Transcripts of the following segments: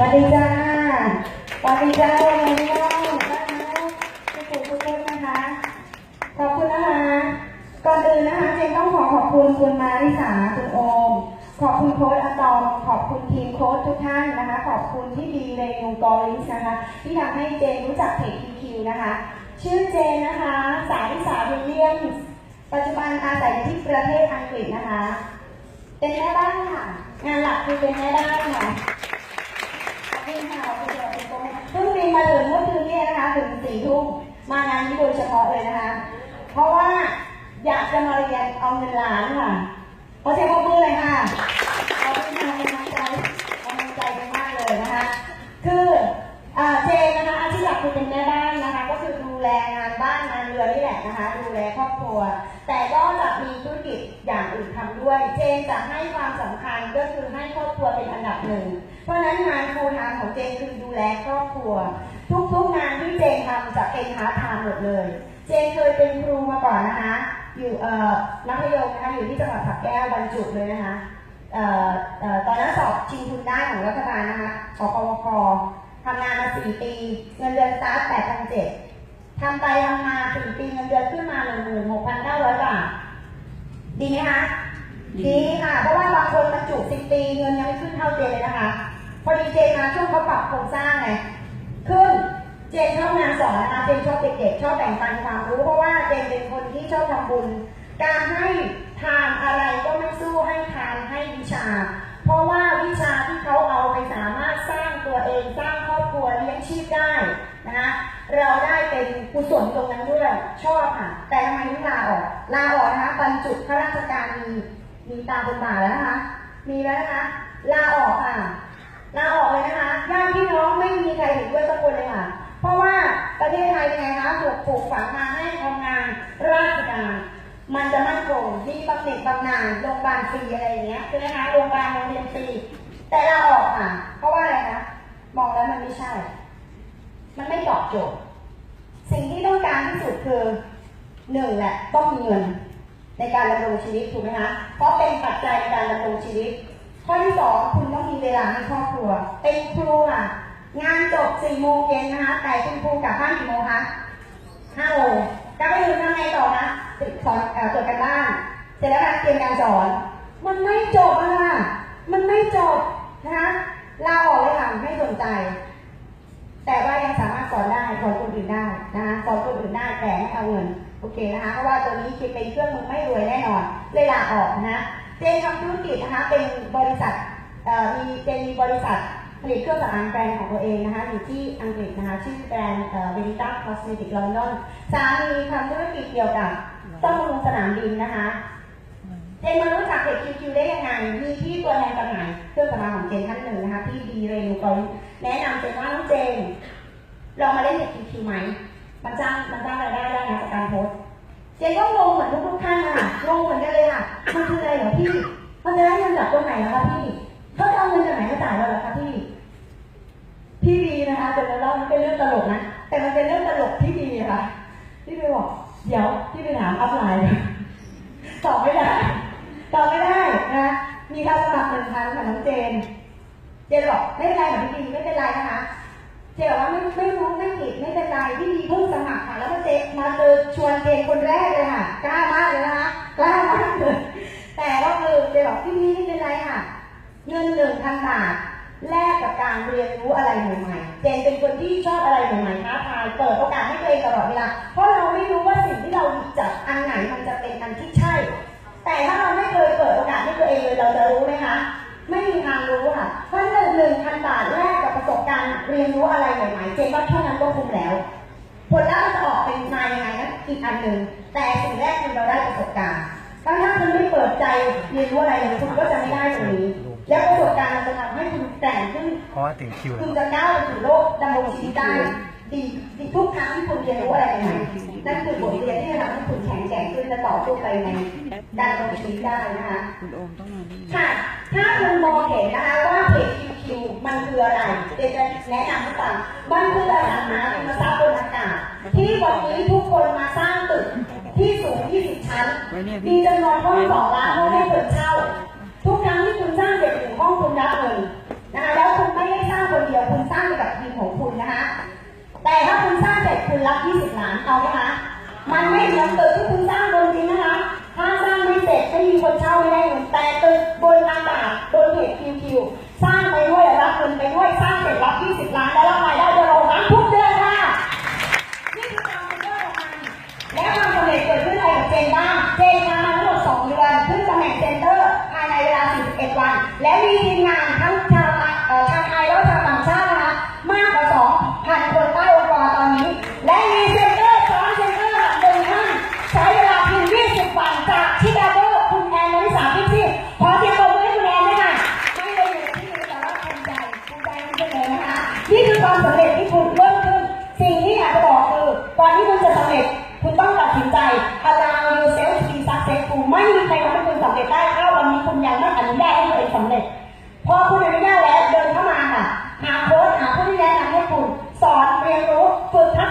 สวัสดีจ้าสวัสดีจ้าวันนี้น้องนะคะทุกคนทุกคนนะคะ ขอบคุณนะคะ ก่อนอื่นนะคะ เจนต้องขอขอบคุณคุณมาริสาคุณโอม ขอบคุณโค้ชอะตอม ขอบคุณทีมโค้ชทุกท่านนะคะ ขอบคุณที่ดีเรนูกอริสนะคะ ที่ทำให้เจนรู้จักเพจ EQ นะคะ ชื่อเจนนะคะ สาริสาวิลเลียมปัจจุบันอาศัยอยู่ที่ประเทศอังกฤษนะคะ เป็นแม่บ้านค่ะ งานหลักคือเป็นแม่บ้านค่ะ ขอบคุณค่ะขอบคุณค่ะคุณโก้เพิ่งบินมาถึงเมื่อคืนนี้นะคะถึงสี่ทุ่มมางานนี้โดยเฉพาะเลยนะคะ เพราะว่าอยากจะมาเรียนเอาเงินล้านค่ะขอเสียงปรบมือเลยค่ะขอบคุณค่ะเป็นกำลังใจกำลังใจกันมากเลยนะคะ คือเจนนะคะอาชีพหลักคือเป็นแม่บ้านนะคะ ก็คือดูแลงานบ้านงานเรือนนี่แหละนะคะ ดูแลครอบครัว แต่ก็จะมีธุรกิจอย่างอื่นทำด้วย เจนจะให้ความสำคัญก็คือให้ครอบครัวเป็นอันดับหนึ่ง เพราะฉะนั้นงานฟูลไทม์ของเจนคือดูแลครอบครัว ทุกๆงานที่เจนทำจะเป็นพาร์ทไทม์หมดเลย เจนเคยเป็นครูมาก่อนนะคะ อยู่เอ่อมัธยมนะคะอยู่ที่จังหวัดสระแก้วบรรจุเลยนะคะเอ่อเอ่อตอนนั้นสอบชิงทุนได้ของรัฐบาลนะคะอปวคทำงานมาสี่ปีเงินเดือนสตาร์ทแปดพันเจ็ดทำไปทำมาสี่ปีเงินเดือนขึ้นมาหนึ่งหมื่นหกพันเก้าร้อยบาทดีไหมคะดีค่ะ เพราะว่าบางคนบรรจุสิบปีเงินยังไม่ขึ้นเท่าเจนเลยนะคะพ อดีเจนมาช่วงเขาปรับโครงสร้างไงขึ้นเจนชอบงานสอนนะคะเจนชอบเด็กๆชอบแบ่งปันความรู้เพราะว่าเจนเป็นคนที่ชอบทำบุญ การให้ทานอะไรก็ไม่สู้ให้ทานให้วิชา เพราะว่าวิชาที่เขาเอาไปสามารถสร้างตัวเองสร้างครอบครัวเลี้ยงชีพได้นะคะเราได้เป็นกุศลตรงนั้นด้วยชอบค่ะ แต่ทำไมไม่ลาออกลาออกนะคะบรรจุข้าราชการมีมีตามบทบาแล้วนะคะ มีแล้วนะคะลาออก ประเทศไทยเป็นไงคะถูกปลูกฝังมาให้ทำงานราชการมันจะมั่นคงมีบำเหน็จบำนาญโรงพยาบาลฟรีอะไรอย่างเงี้ยใช่ไหมคะโรงพยาบาลโรงเรียนฟรีแต่ลาออกค่ะเพราะว่าอะไรคะมองแล้วมันไม่ใช่ มันไม่ตอบโจทย์สิ่งที่ต้องการที่สุดคือหนึ่งแหละต้องมีเงินในการดำรงชีวิตถูกไหมคะเพราะเป็นปัจจัยในการดำรงชีวิต ข้อที่สองคุณต้องมีเวลาให้ครอบครัวเป็นครูอะ งานจบสี่โมงเย็นนะคะ แต่คุณครูกลับบ้านกี่โมงคะห้าโมงกลับไปถึงทำไงต่อนะสอนตรวจกันบ้าน เสร็จแล้วการเตรียมการสอน มันไม่จบอะค่ะ มันไม่จบนะคะลาออกเลยค่ะไม่สนใจ แต่ว่ายังสามารถสอนได้สอนคนอื่นได้นะคะสอนคนอื่นได้แต่ไม่เอาเงิน โอเคนะคะ เพราะว่าตัวนี้คือเป็นเครื่องมือไม่รวยแน่นอน เลยลาออกนะ เจนทำธุรกิจนะคะ เป็นบริษัทเออมีเจนมีบริษัท ผลิตเครื่องสำอางแบรนด์ของตัวเองนะคะอยู่ที่อังกฤษนะคะชื่อแบรนด์เอ่อ Venita Cosmetic London สามีทำธุรกิจเกี่ยวกับซ่อมบำรุงสนามบินนะคะเจนมารู้จักเพจคิวคิวได้ยังไง มีที่ตัวแทนจำหน่ายเครื่องสำอางของเจนท่านหนึ่งนะคะที่ดีเรนูกอนแนะนำเจนว่าน้องเจนลองมาเล่นเพจคิวคิวไหมมันจ้างมันจ้างรายได้ได้นะจากการโพสเจนก็งงเหมือนทุกๆท่านค่ะงงเหมือนกันเลยค่ะมันคืออะไรเหรอพี่มันจะได้เงินจากตรงไหนแล้วคะพี่ เขาจะเอาเงินจากไหนมาจ่ายเราเหรอคะพี่พี่ดีนะคะแต่เรามันเป็นเรื่องตลกนะ แต่มันเป็นเรื่องตลกที่ดีค่ะพี่ไปบอก เดี๋ยวพี่ไปถามอัพไลน์ตอบไม่ได้ตอบไม่ได้นะมีค่าสมัครหนึ่งครั้งกับน้องเจน เจนบอกไม่เป็นไรแบบพี่ดีไม่เป็นไรนะคะเจนบอกว่าไม่ไม่รู้ไม่ผิดไม่เป็นไรพี่ดีเพิ่งสมัครค่ะแล้วก็เจนมาเจอชวนเจนคนแรกเลยค่ะกล้ามากเลยนะคะกล้ามากเลยแต่ก็คือเจนบอกพี่ดีไม่เป็นไรค่ะ เงินหนึ่งพันบาทแลกกับการเรียนรู้อะไรใหม่ๆ เจนเป็นคนที่ชอบอะไรใหม่ๆท้าทาย เปิดโอกาสให้ตัวเองตลอดเวลา เพราะเราไม่รู้ว่าสิ่งที่เราหยิบจับอันไหนมันจะเป็นอันที่ใช่ แต่ถ้าเราไม่เคยเปิดโอกาสให้ตัวเองเลยเราจะรู้ไหมคะ ไม่มีทางรู้ค่ะ เพราะหนึ่งหนึ่งพันบาทแลกกับประสบการณ์เรียนรู้อะไรใหม่ๆ เจนว่าเท่านั้นก็คุ้มแล้ว ผลลัพธ์จะออกเป็นมายังไงนั้นอีกอันหนึ่ง แต่สิ่งแรกคือเราได้ประสบการณ์ถ้าถ้าคุณไม่เปิดใจเรียนรู้อะไรเลยคุณก็จะไม่ได้ เพราะว่าถึงคิวคุแล้วณจะก้าวไปสู่โลกดำรงชีวิตได้ดีดีทุกครั้งที่คุณเรียนรู้อะไรใหม่ๆนั่นคือบทเรียนที่จะทำให้คุณแข็งแกร่งขึ้นและต่อสู้ไปในการดำรงชีวิตได้นะคะคุณโอมต้องมานี่ค่ะ ถ้าคุณมองเห็นนะคะว่าเพจ QQ มันคืออะไรเดี๋ยวจะแนะนำให้ฟังมันคืออสังหาริมทรัพย์บนอากาศที่วันนี้ทุกคนมาสร้างตึกที่สูง 20 ชั้นไว้เนี่ยมีพี่จำนวนห้องสองล้านห้องให้คนเช่า ทุกครั้งที่คุณสร้างเด็กหนึ่งห้องคุณรับเงิน นะคะแล้วคุณไม่ได้สร้างคนเดียวคุณสร้างในะคะ แต่ถ้าคุณสร้างเสร็จคุณรับ 20 ล้านเอาไหมคะมันไม่เหมือนตึกที่คุณสร้างบนจริงนะคะ ถ้าสร้างไม่เสร็จไม่มีคนเช่าไม่ได้เงินแต่ตึกบนอากาศบนเพจคิวคิวสร้างไปด้วยรับเงินไปด้วยสร้างเสร็จรับ 20 ล้านแล้วรับรายได้เดือนละล้านทุกเดือนค่ะนี่คือความเป็นยอดของมันและความสำเร็จเกิดขึ้นอะไรกับเจนบ้างเจนทำมาทั้งหมด2เดือนขึ้นตำแหน่งเซนเตอร์ภายในเวลา 41 วัน และมีทีมงานทั้ง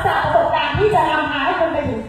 ษะประสบการณ์ที่จะนำพาให้คุณไปถึง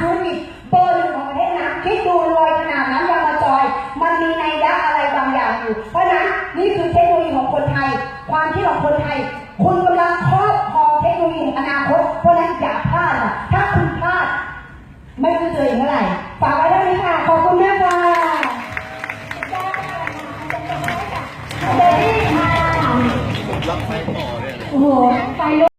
ธุรกิจเบอร์หนึ่งของประเทศนะคิดดูรวยขนาดนั้นยังมาจอย มันมีนัยยะอะไรบางอย่างอยู่ เพราะฉะนั้นนี่คือเทคโนโลยีของคนไทย ความคิดของคนไทย คุณกำลังครอบครองเทคโนโลยีของอนาคต เพราะฉะนั้นอย่าพลาดค่ะถ้าคุณพลาด ไม่รู้จะเจออีกเมื่อไหร่ฝากไว้เท่านี้ค่ะขอบคุณมากค่ะเดลี่ค่ะรับไฟต่อเลยโอ้โหไฟลุก